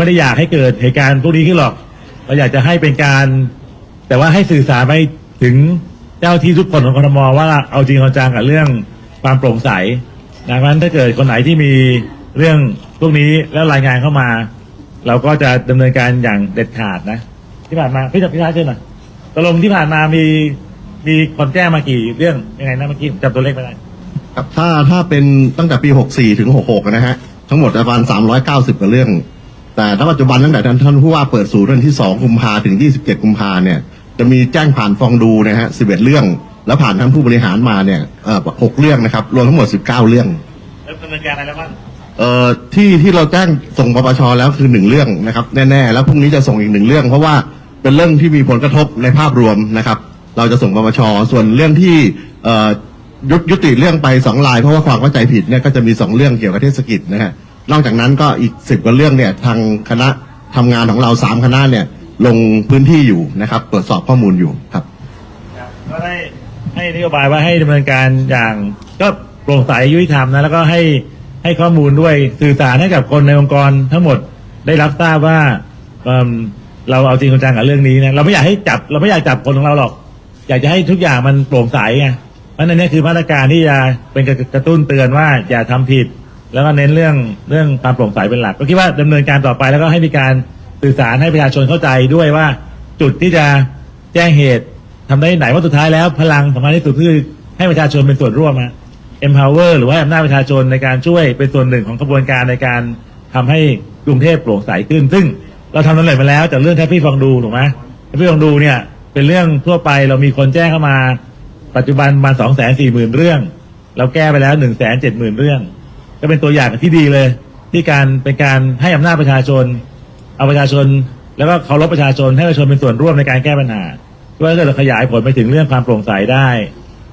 ไม่ได้อยากให้เกิดเหตุการณ์พวกนี้ขึ้นหรอก เราอยากจะให้เป็นการ แต่ว่าให้สื่อสารไปถึงเจ้าที่ทุกคนของกรทมว่าเอาจริงเอาจังกับเรื่องความโปร่งใสนะเพราะฉะนั้นถ้าเกิดคนไหนที่มีเรื่องพวกนี้แล้วรายงานเข้ามา เราก็จะดำเนินการอย่างเด็ดขาดนะ ที่ผ่านมาพี่จับพี่ชาเช่นหน่อยตกลงที่ผ่านมามีมีคนแจ้งมากี่เรื่องยังไงนะเมื่อกี้ผมจำตัวเลขไม่ได้ครับถ้าถ้าเป็นตั้งแต่ปี 64 ถึง 66 นะฮะ ทั้งหมดประมาณ390 กว่าเรื่อง แต่ถ้าปัจจุบันตั้งแต่ท่านท่านผู้ว่าเปิดศูนย์วันที่2กุมภาถึง27กุมภาเนี่ยจะมีแจ้งผ่านฟองดูนะฮะ11เรื่อง แล้วผ่านท่านผู้บริหารมาเนี่ยเอ่อ6เรื่องนะครับรวมทั้งหมด19เรื่องแล้วดำเนินการอะไรแล้วบ้างเอ่อที่ที่เราแจ้งส่งปปชแล้วคือหนึ่งเรื่องนะครับแน่ๆแล้วพรุ่งนี้จะส่งอีกหนึ่งเรื่อง เพราะว่าเป็นเรื่องที่มีผลกระทบในภาพรวมนะครับ เราจะส่งปปชส่วนเรื่องที่เอ่อยุยุติเรื่องไปสองลายเพราะว่าความเข้าใจผิดเนี่ยก็จะมีสองเรื่องเกี่ยวกับเทศกิจนะฮะ นอกจากนั้นก็อีกสิบกว่าเรื่องเนี่ยทางคณะทำงานของเราสามคณะเนี่ยลงพื้นที่อยู่นะครับ ตรวจสอบข้อมูลอยู่ครับก็ได้ให้นโยบายว่าให้ดำเนินการอย่างก็โปร่งใสยุติธรรมนะแล้วก็ให้ให้ข้อมูลด้วยสื่อสารให้กับคนในองค์กรทั้งหมดได้รับทราบว่าเออเราเอาจริงจังกับเรื่องนี้นะเราไม่อยากให้จับเราไม่อยากจับคนของเราหรอก อยากจะให้ทุกอย่างมันโปร่งใสไงเพราะนั้นเนี่ยคือมาตรการที่จะเป็นกระตุ้นเตือนว่าอย่าทำผิด แล้วก็เน้นเรื่องเรื่องความโปร่งใสเป็นหลัก ก็คิดว่าดำเนินการต่อไปแล้วก็ให้มีการสื่อสารให้ประชาชนเข้าใจด้วยว่าจุดที่จะแจ้งเหตุทำได้ไหนว่าสุดท้ายแล้วพลังสำคัญที่สุดคือให้ประชาชนเป็นส่วนร่วมนะ empower หรือว่าอำนาจประชาชนในการช่วยเป็นส่วนหนึ่งของกระบวนการในการทำให้กรุงเทพโปร่งใสขึ้น ซึ่งเราทำสำเร็จมาแล้วจากเรื่องแทบพี่ฟองดูถูกไหมแทบพี่ฟองดูเนี่ยเป็นเรื่องทั่วไปเรามีคนแจ้งเข้ามา ปัจจุบันประมาณสองแสนสี่หมื่นเรื่อง เราแก้ไปแล้วหนึ่งแสนเจ็ดหมื่นเรื่อง ก็เป็นตัวอย่างที่ดีเลย ที่การเป็นการให้อำนาจประชาชน เอาประชาชน แล้วก็เคารพประชาชนให้ประชาชนเป็นส่วนร่วมในการแก้ปัญหาเพื่อถ้าเราขยายผลไปถึงเรื่องความโปร่งใสได้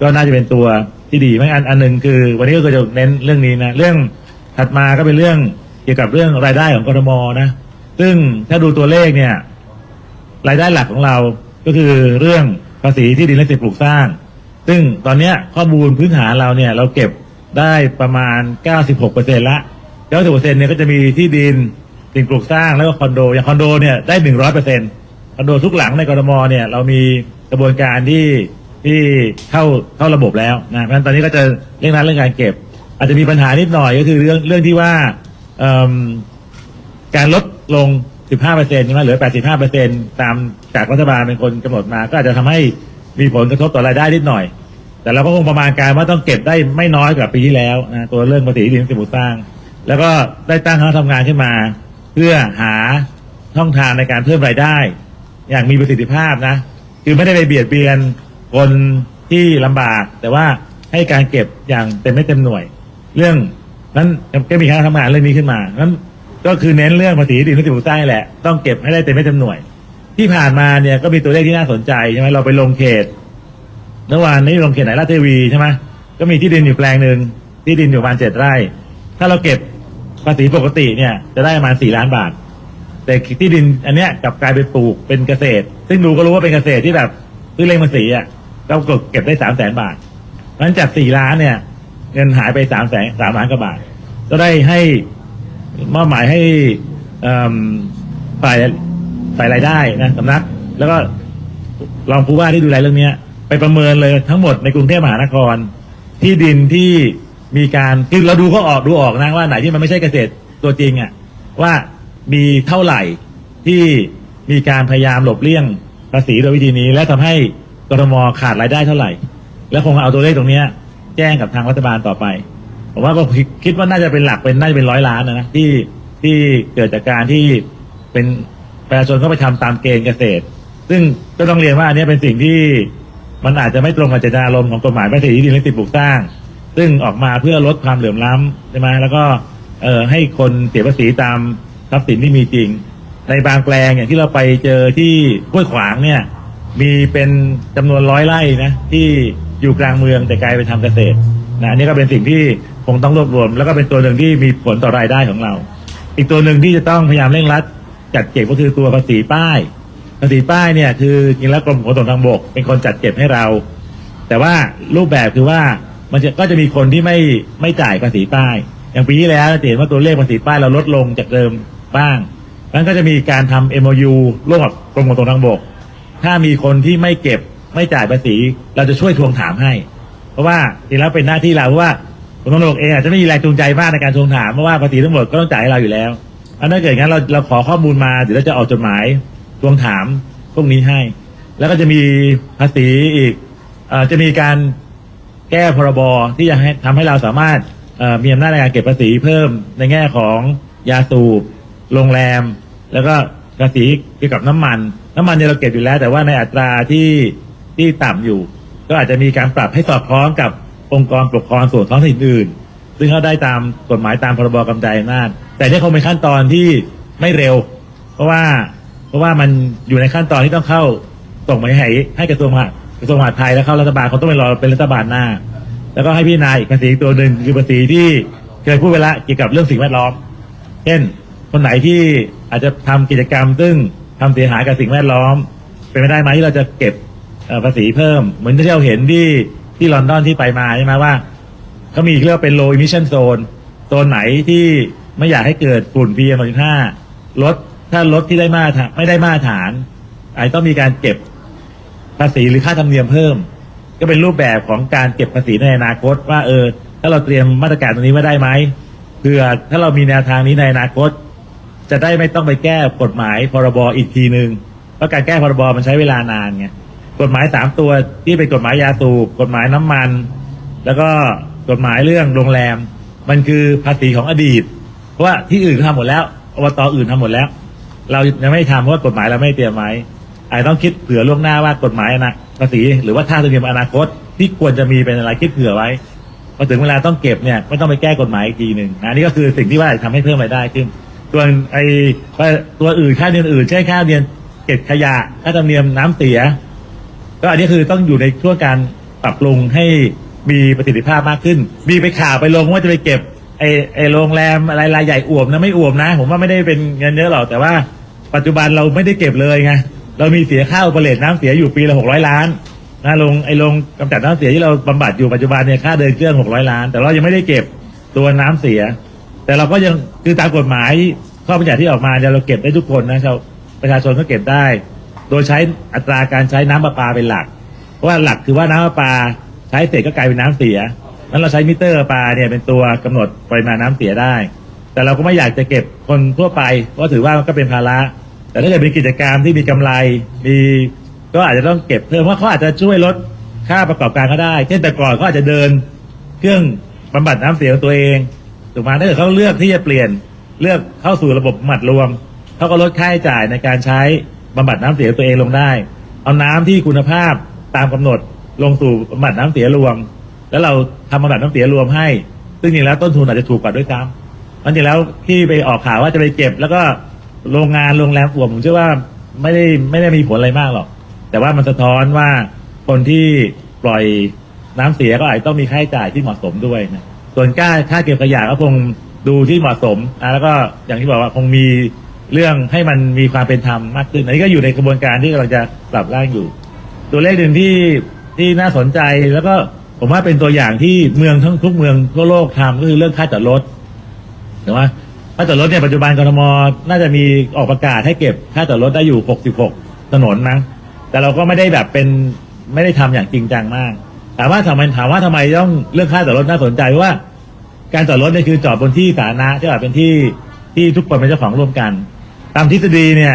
ก็น่าจะเป็นตัวที่ดีไม่อันอันหนึ่งคือ วันนี้ก็จะเน้นเรื่องนี้นะเรื่องถัดมาก็เป็นเรื่องเกี่ยวกับเรื่องรายได้ของกรทมนะซึ่งถ้าดูตัวเลขเนี่ย รายได้หลักของเราก็คือเรื่องภาษีที่ดินและสิ่งปลูกสร้าง ซึ่งตอนเนี้ข้อมูลพื้นฐานเราเนี่ย เราเก็บ ได้ประมาณ 96เปอร์เซ็นต์ละ90เปอร์เซ็นต์เนี่ยก็จะมีที่ดินสิ่งปลูกสร้างแล้วก็คอนโด อย่างคอนโดเนี่ยได้ 100เปอร์เซ็นต์คอนโดทุกหลังในกรทมเนี่ยเรามีกระบวนการที่ที่เข้าเข้าระบบแล้วนะเพราะฉะนั้นตอนนี้ก็จะเร่งรัดเรื่องการเก็บ อาจจะมีปัญหานิดหน่อยก็คือเรื่องเรื่องที่ว่าการลดลง 15เปอร์เซ็นต์ใช่ไหมเหลือ 85เปอร์เซ็นต์ตามจากรัฐบาลเป็นคนกำหนดมา ก็อาจจะทำให้มีผลกระทบต่อรายได้นิดหน่อย แต่เราก็คงประมาณการว่าต้องเก็บได้ไม่น้อยกว่าปีที่แล้วนะตัวเรื่องภาษีดินสิ่งปลูกสร้างแล้วก็ได้ตั้งคณะทำงานขึ้นมา เพื่อหาช่องทางในการเพิ่มรายได้ อย่างมีประสิทธิภาพนะ คือไม่ได้ไปเบียดเบียนคนที่ลำบาก แต่ว่าให้การเก็บอย่างเต็มไม่เต็มหน่วย เรื่องนั้นก็มีคณะทำงานเรื่องนี้ขึ้นมานั้นก็คือเน้นเรื่องภาษีดินและสิ่งปลูกสร้างแหละ ต้องเก็บให้ได้เต็มไม่เต็มหน่วย ที่ผ่านมาเนี่ยก็มีตัวเลขที่น่าสนใจใช่ไหมเราไปลงเขต เมื่อวานนี้ลงเขตไหนราชเทวีใช่ไหมก็มีที่ดินอยู่แปลงหนึ่งที่ดินอยู่ประมาณเจ็ดไร่ ถ้าเราเก็บภาษีปกติเนี่ย จะได้ประมาณสี่ล้านบาท แต่ที่ดินอันเนี้ยกลับกลายเป็นปลูกเป็นเกษตร ซึ่งดูก็รู้ว่าเป็นเกษตรที่แบบซื้อเลงภาษีอะเราก็เก็บได้สามแสนบาทเพราะฉะนั้นจากสี่ล้านเนี่ย เงินหายไปสามแสนสามล้านกว่าบาท ก็ได้ให้มอบหมายให้ฝ่ายฝ่ายรายได้นะสำนัก แล้วก็รองผู้ว่าที่ดูแลเรื่องเนี้ย ไปประเมินเลยทั้งหมดในกรุงเทพมหานคร ที่ดินที่มีการคือเราดูก็ออกดูออกนะว่าไหนที่มันไม่ใช่เกษตรตัวจริงอะว่ามีเท่าไหร่ที่มีการพยายามหลบเลี่ยงภาษีโดยวิธีนี้ และทำให้กรทมขาดรายได้เท่าไหร่ แล้วคงเอาตัวเลขตรงเนี้ย แจ้งกับทางรัฐบาลต่อไปผมว่าก็คิดว่าน่าจะเป็นหลักเป็นน่าจะเป็นร้อยล้านนะนะที่ที่เกิดจากการที่เป็นประชาชนเข้าไปทำตามเกณฑ์เกษตร ซึ่งก็ต้องเรียนว่าอันนี้เป็นสิ่งที่ มันอาจจะไม่ตรงกับเจตนารมณ์ของกฎหมายภาษีที่ดินและสิ่งปลูกสร้าง ซึ่งออกมาเพื่อลดความเหลื่อมล้ำใช่ไหมแล้วก็เอ่อให้คนเสียภาษีตามทรัพย์สินที่มีจริง ในบางแปลงอย่างที่เราไปเจอที่ห้วยขวางเนี่ย มีเป็นจำนวนร้อยไร่นะที่อยู่กลางเมืองแต่กลายไปทำเกษตรนะอันนี้ก็เป็นสิ่งที่คงต้องรวบรวม แล้วก็เป็นตัวหนึ่งที่มีผลต่อรายได้ของเรา อีกตัวหนึ่งที่จะต้องพยายามเร่งรัดจัดเก็บก็คือตัวภาษีป้าย ภาษีป้ายเนี่ยคือจริงแล้วกรมขนส่งทางบก เป็นคนจัดเก็บให้เรา แต่ว่ารูปแบบคือว่ามันจะก็จะมีคนที่ไม่ไม่จ่ายภาษีป้าย อย่างปีที่แล้วจะเห็นว่าตัวเลขภาษีป้ายเราลดลงจากเดิมบ้างนั้นก็จะมีการทำ MOU ร่วมกับกรมขนส่งทางบก ถ้ามีคนที่ไม่เก็บไม่จ่ายภาษี เราจะช่วยทวงถามให้ เพราะว่าจริงแล้วเป็นหน้าที่เราเพราะว่ากรมขนส่งเองอาจจะไม่มีแรงจูงใจมากในการทวงถามเพราะว่าภาษีทั้งหมดก็ต้องจ่ายให้เราอยู่แล้วอันนั้นเกิดงั้นเราเราขอข้อมูลมาเดี๋ยวเราจะออกจดหมาย ทวงถามพวกนี้ให้ แล้วก็จะมีภาษีอีกอจะมีการแก้พรบที่จะให้ทำให้เราสามารถมีอำนาจในการเก็บภาษีเพิ่มในแง่ของยาสูบโรงแรม แล้วก็ภาษีเกี่ยวกับน้ำมัน น้ำมันเนี่ยเราเก็บอยู่แล้ว แต่ว่าในอัตราที่ที่ต่ำอยู่ ก็อาจจะมีการปรับให้สอดคล้องกับองค์กรปกครองส่วนท้องถิ่นอื่น ซึ่งเขาได้ตามกฎหมายตามพรบกำจัดอำนาจแต่นี่คงเป็นขั้นตอนที่ไม่เร็ว เพราะว่า เพราะว่ามันอยู่ในขั้นตอนที่ต้องเข้าส่งไปให้ให้กระทรวงมหากระทรวงมหาดไทยแล้วเข้ารัฐบาลเขาต้องไปรอเป็นรัฐบาลหน้า แล้วก็ให้พิจารณาอีกภาษีตัวหนึ่งคือภาษีที่เคยพูดไปล้วเกี่ยวกับเรื่องสิ่งแวดล้อม เช่น คนไหนที่อาจจะทำกิจกรรม ซึ่งทำเสียหายกับสิ่งแวดล้อม เป็นไปได้ไหมที่เราจะเก็บภาษีเพิ่ม เหมือนที่เราเห็นที่ที่ลอนดอนที่ไปมาใช่ไหมว่าเขามีเรียกเป็น low emission zone โซนไหนที่ไม่อยากให้เกิดฝุ่น PM 2.5ลด ถ้ารถที่ได้มาตรฐานไม่ได้มาตรฐานอาจจะต้องมีการเก็บภาษีหรือค่าธรรมเนียมเพิ่ม ก็เป็นรูปแบบของการเก็บภาษีในอนาคต ว่าเออ ถ้าเราเตรียมมาตรการตรงนี้ไว้ได้ไหมเพื่อถ้าเรามีแนวทางนี้ในอนาคต จะได้ไม่ต้องไปแก้กฎหมายพรบอีกทีหนึ่งเพราะการแก้พรบมันใช้เวลานานไงกฎหมายสามตัวที่เป็นกฎหมายยาสูบกฎหมายน้ำมัน แล้วก็กฎหมายเรื่องโรงแรม มันคือภาษีของอดีต เพราะว่าที่อื่นเขาทำหมดแล้วอบตอื่นทำหมดแล้ว เรายังไม่ทำเพราะว่ากฎหมายเราไม่เตรียมไว้อาจต้องคิดเผื่อล่วงหน้าว่ากฎหมายอนาภาษีหรือว่าท่าธรรมเนียมอนาคตที่ควรจะมีเป็นอะไรคิดเผื่อไว้พอถึงเวลาต้องเก็บเนี่ยไม่ต้องไปแก้กฎหมายอีกทีหนึ่งอันนี้ก็คือสิ่งที่ว่าจะทำให้เพิ่มรายได้ขึ้นส่วนไอ้ตัวอื่นค่าเรียนอื่นเช่นค่าเรียนเก็บขยะค่าธรรมเนียมน้ำเสีย ก็อันนี้คือต้องอยู่ในช่วงการปรับปรุงให้มีประสิทธิภาพมากขึ้น มีไปข่าวไปลงว่าจะไปเก็บไอ้ไอ้โรงแรมอะไรรายใหญ่อวมนะไม่อวมนะ ผมว่าไม่ได้เป็นเงินเยอะหรอกแต่ว่า ปัจจุบันเราไม่ได้เก็บเลยไงเรามีเสียค่าอุปเลตน้ำเสียอยู่ปีละหกร้อยล้านนะลงไอ้ลงกำจัดน้ำเสียที่เราบำบัดอยู่ปัจจุบันเนี่ยค่าเดินเครื่องหกร้อยล้าน แต่เรายังไม่ได้เก็บตัวน้ำเสีย แต่เราก็ยังคือตามกฎหมายข้อบัญญัติที่ออกมาเนี่ยเราเก็บได้ทุกคนนะชาวประชาชนก็เก็บได้ โดยใช้อัตราการใช้น้ำประปาเป็นหลัก เพราะว่าหลักคือว่าน้ำประปาใช้เสร็จก็กลายเป็นน้ำเสียนั้นเราใช้มิเตอร์ประปาเนี่ยเป็นตัวกำหนดปริมาณน้ำเสียได้ แต่เราก็ไม่อยากจะเก็บคนทั่วไปเพราะถือว่ามันก็เป็นภาระ แต่ถ้าเกิดเป็นกิจกรรมที่มีกำไร มีก็อาจจะต้องเก็บเพิ่มเพราะเขาอาจจะช่วยลดค่าประกอบการก็ได้ เช่นแต่ก่อนเขาอาจจะเดินเครื่องบำบัดน้ำเสียของตัวเองถูกไหมถ้าเกิดเขาเลือกที่จะเปลี่ยนเลือกเข้าสู่ระบบบำบัดรวมเขาก็ลดค่าใช้จ่ายในการใช้บำบัดน้ำเสียตัวเองลงได้ เอาน้ำที่คุณภาพตามกำหนดลงสู่บำบัดน้ำเสียรวม แล้วเราทำบำบัดน้ำเสียรวมให้ ซึ่งจริงแล้วต้นทุนอาจจะถูกกว่าด้วยซ้ำมันจริงแล้วที่ไปออกข่าวว่าจะไปเก็บ แล้วก็ โรงงานโรงแรมอวมผมเชื่อว่าไม่ได้ไม่ได้มีผลอะไรมากหรอก แต่ว่ามันสะท้อนว่าคนที่ปล่อยน้ำเสียก็อาจจะต้องมีค่าใช้จ่ายที่เหมาะสมด้วยนะส่วนค่าค่าเก็บขยะก็คงดูที่เหมาะสมนะแล้วก็อย่างที่บอกว่าคงมีเรื่องให้มันมีความเป็นธรรมมากขึ้นอันนี้ก็อยู่ในกระบวนการที่กำลังจะปรับร่างอยู่ ตัวเลขหนึ่งที่ที่น่าสนใจแล้วก็ผมว่าเป็นตัวอย่างที่เมืองทั้งทุกเมืองทั่วโลกทำก็คือเรื่องค่าจอดรถถูกไหม ค่าจอดรถเนี่ยปัจจุบันกรทมน่าจะมีออกประกาศให้เก็บค่าจอดรถได้อยู่ 66 ถนนมั้งแต่เราก็ไม่ได้แบบเป็นไม่ได้ทำอย่างจริงจังมาก ถามว่าทำไมถามว่าทำไมต้องเรื่องค่าจอดรถน่าสนใจเพราะว่า การจอดรถเนี่ยคือจอดบนที่สาธารณะที่แบบเป็นที่ที่ทุกคนเป็นเจ้าของร่วมกัน ตามทฤษฎีเนี่ย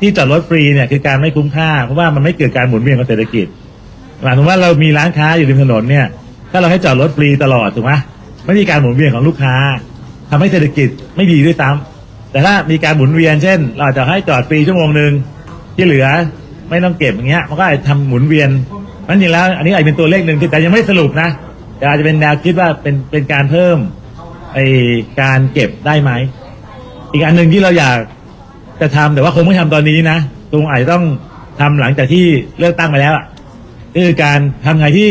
ที่จอดรถฟรีเนี่ยคือการไม่คุ้มค่าเพราะว่ามันไม่เกิดการหมุนเวียนของเศรษฐกิจหมายถึงว่าเรามีร้านค้าอยู่ริมถนนเนี่ย ถ้าเราให้จอดรถฟรีตลอดถูกไหมไม่มีการหมุนเวียนของลูกค้า ทำให้เศรษฐกิจไม่ดีด้วยซ้ำแต่ถ้ามีการหมุนเวียนเช่น เราอาจจะให้จอดฟรีชั่วโมงหนึ่งที่เหลือไม่ต้องเก็บอย่างเงี้ยมันก็อาจจะทำหมุนเวียนนั้นจริงแล้ว อันนี้อาจจะเป็นตัวเลขหนึ่งที่แต่ยังไม่สรุปนะแต่อาจจะเป็นแนวคิดว่าเป็นเป็นการเพิ่มไอการเก็บได้ไหมอีกอันหนึ่งที่เราอยากจะทำแต่ว่าคงไม่ทำตอนนี้นะคงอาจจะต้องทำหลังจากที่เลือกตั้งไปแล้วอะก็คือการทำไงที่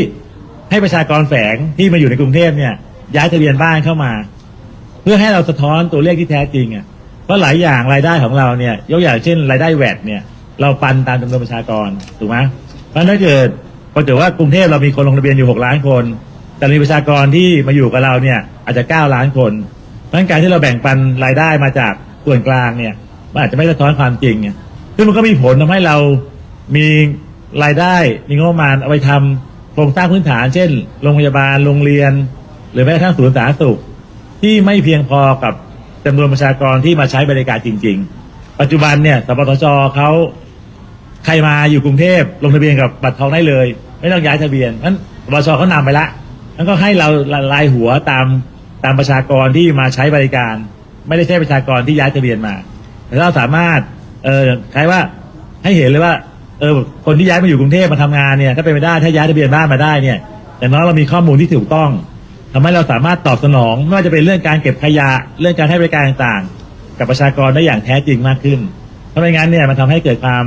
ให้ประชากรแฝงที่มาอยู่ในกรุงเทพเนี่ย ย้ายทะเบียนบ้านเข้ามา เพื่อให้เราสะท้อนตัวเลขที่แท้จริงอะเพราะหลายอย่างรายได้ของเราเนี่ยยกอย่างเช่นรายได้แวดเนี่ย เราปันตามจำนวนประชากรถูกไหมเพราะฉะนั้นถ้าเกิดพอเกิดว่ากรุงเทพเรามีคนลงทะเบียนอยู่หกล้านคน แต่มีประชากรที่มาอยู่กับเราเนี่ยอาจจะเก้าล้านคนเพราะฉะนั้นการที่เราแบ่งปันรายได้มาจากส่วนกลางเนี่ยมันอาจจะไม่สะท้อนความจริงไงซึ่งมันก็มีผลทำให้เรามีรายได้มีงบประมาณเอาไปทำโครงสร้างพื้นฐาน เช่น โรงพยาบาลโรงเรียน หรือแม้กระทั่งศูนย์สาธารณสุข ที่ไม่เพียงพอกับจำนวนประชากรที่มาใช้บริการจริง ๆ ปัจจุบันเนี่ยสปสชเขาใครมาอยู่กรุงเทพลงทะเบียนกับบัตรทองได้เลย ไม่ต้องย้ายทะเบียนนั้นสปสชเขานำไปละนั้นก็ให้เราลายหัวตามตามประชากรที่มาใช้บริการ ไม่ได้ใช่ประชากรที่ย้ายทะเบียนมาแต่เราสามารถเออใครว่าให้เห็นเลยว่าเออคนที่ย้ายมาอยู่กรุงเทพมาทำงานเนี่ยถ้าเป็นไปได้ถ้าย้ายทะเบียนบ้านมาได้เนี่ยแต่น้อยเรามีข้อมูลที่ถูกต้อง ทำให้เราสามารถตอบสนองไม่ว่าจะเป็นเรื่องการเก็บขยะเรื่องการให้บริการต่างๆ กับประชากรได้อย่างแท้จริงมากขึ้นถ้าไม่งั้นเนี่ยมันทำให้เกิดความ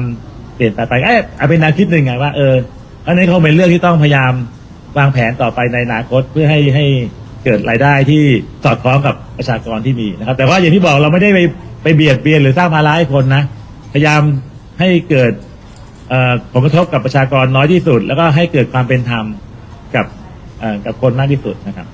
เปลี่ยนแปลงไปเอ๊ะเอาเป็นแนวคิดหนึ่งไงว่าเอออันนี้คงเป็นเรื่องที่ต้องพยายามวางแผนต่อไปในอนาคตเพื่อให้ให้เกิดรายได้ที่สอดคล้องกับประชากรที่มีนะครับ แต่ว่าอย่างที่บอกเราไม่ได้ไปไปเบียดเบียนหรือสร้างภาระให้คนนะ พยายามให้เกิดผลกระทบกับประชากรน้อยที่สุด แล้วก็ให้เกิดความเป็นธรรมกับกับคนมากที่สุดนะครับ